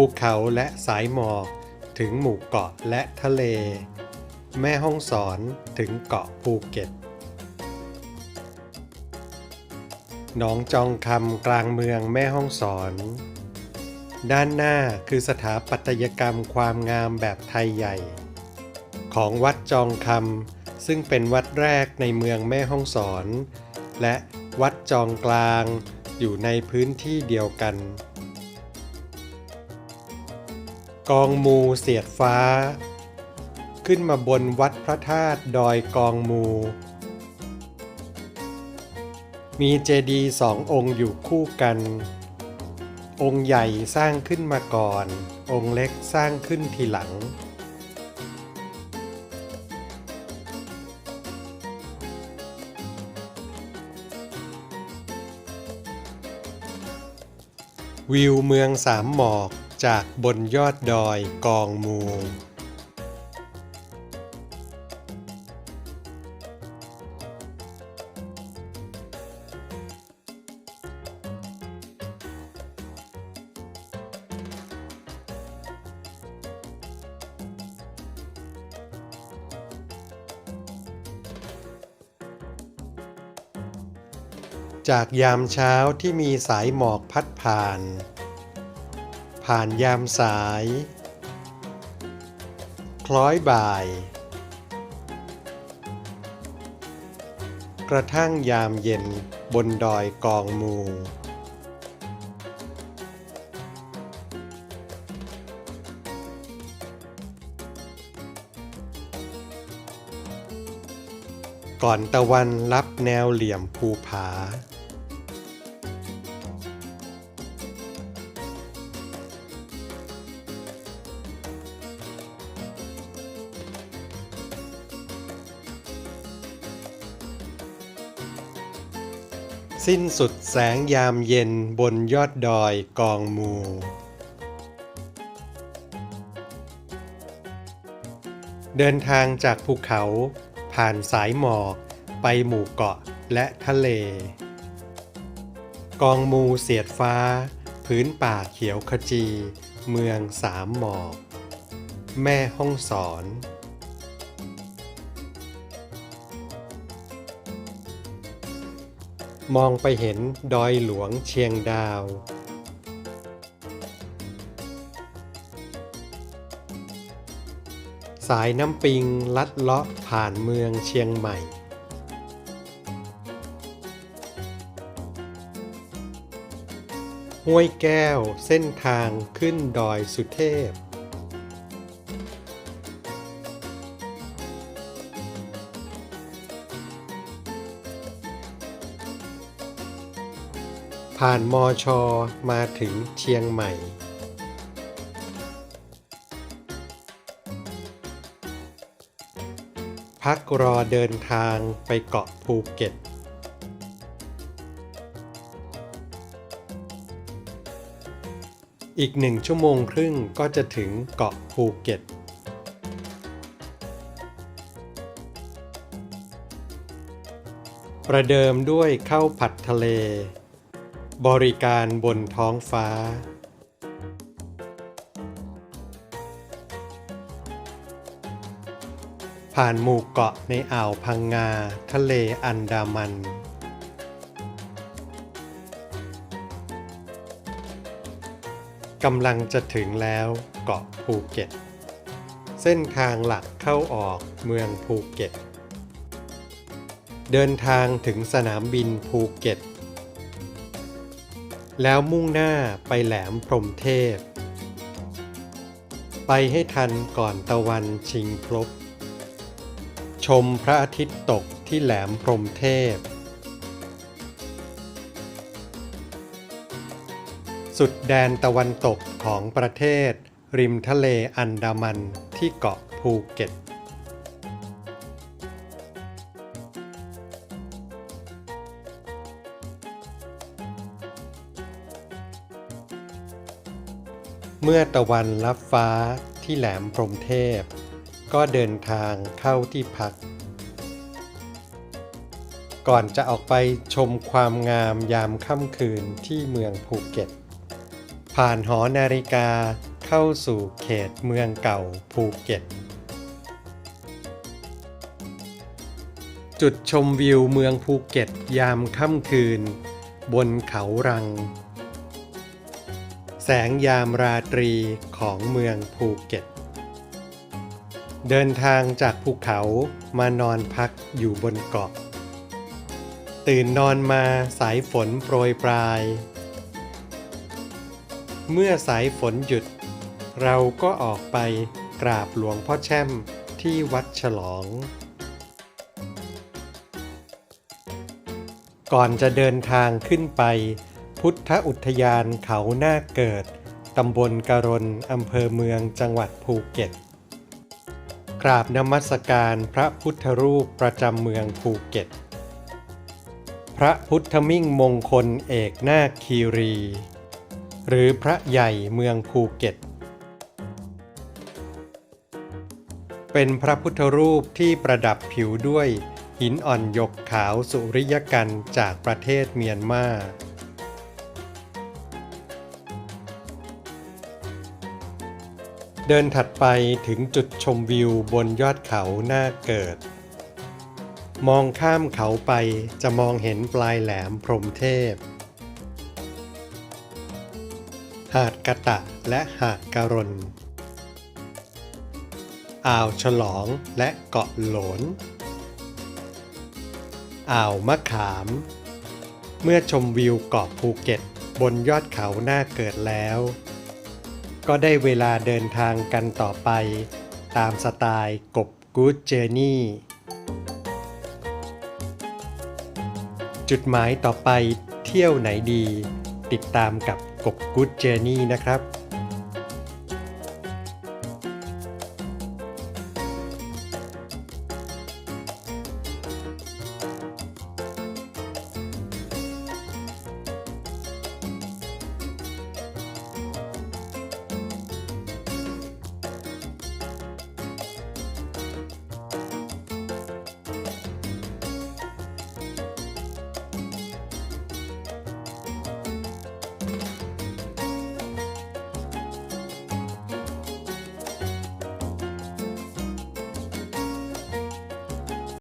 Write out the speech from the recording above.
ภูเขาและสายหมอกถึงหมู่เกาะและทะเล แม่ห้องสอนถึงเกาะภูเก็ตหนองจองคำกลางเมืองแม่ห้องสอน ด้านหน้าคือสถาปัตยกรรมความงามแบบไทยใหญ่ ของวัดจองคำซึ่งเป็นวัดแรกในเมืองแม่ห้องสอน และวัดจองกลางอยู่ในพื้นที่เดียวกัน กองมูเสียดฟ้า ขึ้นมาบนวัดพระธาตุดอยกองมู มีเจดีย์สององค์อยู่คู่กัน องค์ใหญ่สร้างขึ้นมาก่อน องค์เล็กสร้างขึ้นทีหลัง วิวเมืองสามหมอก จากบนยอดดอยกองมูจากยามเช้าที่มีสายหมอกพัดผ่าน ผ่านยามสาย คล้อยบ่าย กระทั่งยามเย็นบนดอยกองมูก่อนตะวันรับแนวเหลี่ยมภูผา สิ้นสุดแสงยามเย็นบนยอดดอยกองมู เดินทางจากภูเขา ผ่านสายหมอก ไปหมู่เกาะและทะเล กองมูเสียดฟ้า พื้นป่าเขียวขจี เมืองสามหมอก แม่ห้องสอน มองไปเห็นดอยหลวงเชียงดาว สายน้ำปิงลัดเลาะผ่านเมืองเชียงใหม่ ห้วยแก้วเส้นทางขึ้นดอยสุเทพ ผ่านมอชอมาถึงเชียงใหม่ พักรอเดินทางไปเกาะภูเก็ต อีกหนึ่งชั่วโมงครึ่งก็จะถึงเกาะภูเก็ตประเดิมด้วยข้าวผัดทะเล บริการบนท้องฟ้า ผ่านหมู่เกาะในอ่าวพังงา ทะเลอันดามัน กำลังจะถึงแล้วเกาะภูเก็ต เส้นทางหลักเข้าออกเมืองภูเก็ต เดินทางถึงสนามบินภูเก็ต แล้วมุ่งหน้าไปแหลมพรมเทพ ไปให้ทันก่อนตะวันชิงพลบชมพระอาทิตย์ตกที่แหลมพรมเทพ สุดแดนตะวันตกของประเทศ ริมทะเลอันดามันที่เกาะภูเก็ต เมื่อตะวันรับฟ้าที่แหลมพรมเทพ ก็เดินทางเข้าที่พัก ก่อนจะออกไปชมความงามยามค่ำคืนที่เมืองภูเก็ต ผ่านหอนาฬิกาเข้าสู่เขตเมืองเก่าภูเก็ต จุดชมวิวเมืองภูเก็ตยามค่ำคืน บนเขารัง แสงยามราตรีของเมืองภูเก็ต เดินทางจากภูเขามานอนพักอยู่บนเกาะ ตื่นนอนมาสายฝนโปรยปลาย เมื่อสายฝนหยุด เราก็ออกไปกราบหลวงพ่อแช่มที่วัดฉลอง ก่อนจะเดินทางขึ้นไป พุทธอุทยานเขาหน้าเกิด ตำบลกรณอำเภอเมืองจังหวัดภูเก็ต กราบนมัสการพระพุทธรูปประจำเมืองภูเก็ต พระพุทธมิ่งมงคลเอกนาคคีรี หรือพระใหญ่เมืองภูเก็ต เป็นพระพุทธรูปที่ประดับผิวด้วยหินอ่อนหยกขาวสุริยกันจากประเทศเมียนมา เดินถัดไปถึงจุดชมวิวบนยอดเขาหน้าเกิด มองข้ามเขาไปจะมองเห็นปลายแหลมพรมเทพ หาดกะตะและหาดการนอ่าวฉลองและเกาะหลน อ่าวมะขาม เมื่อชมวิวเกาะภูเก็ตบนยอดเขาหน้าเกิดแล้ว ก็ได้เวลาเดินทางกันต่อไป ตามสไตล์กบกู๊ดเจอร์นี่จุดหมายต่อไปเที่ยวไหนดี ติดตามกับกบกู๊ดเจอร์นี่นะครับ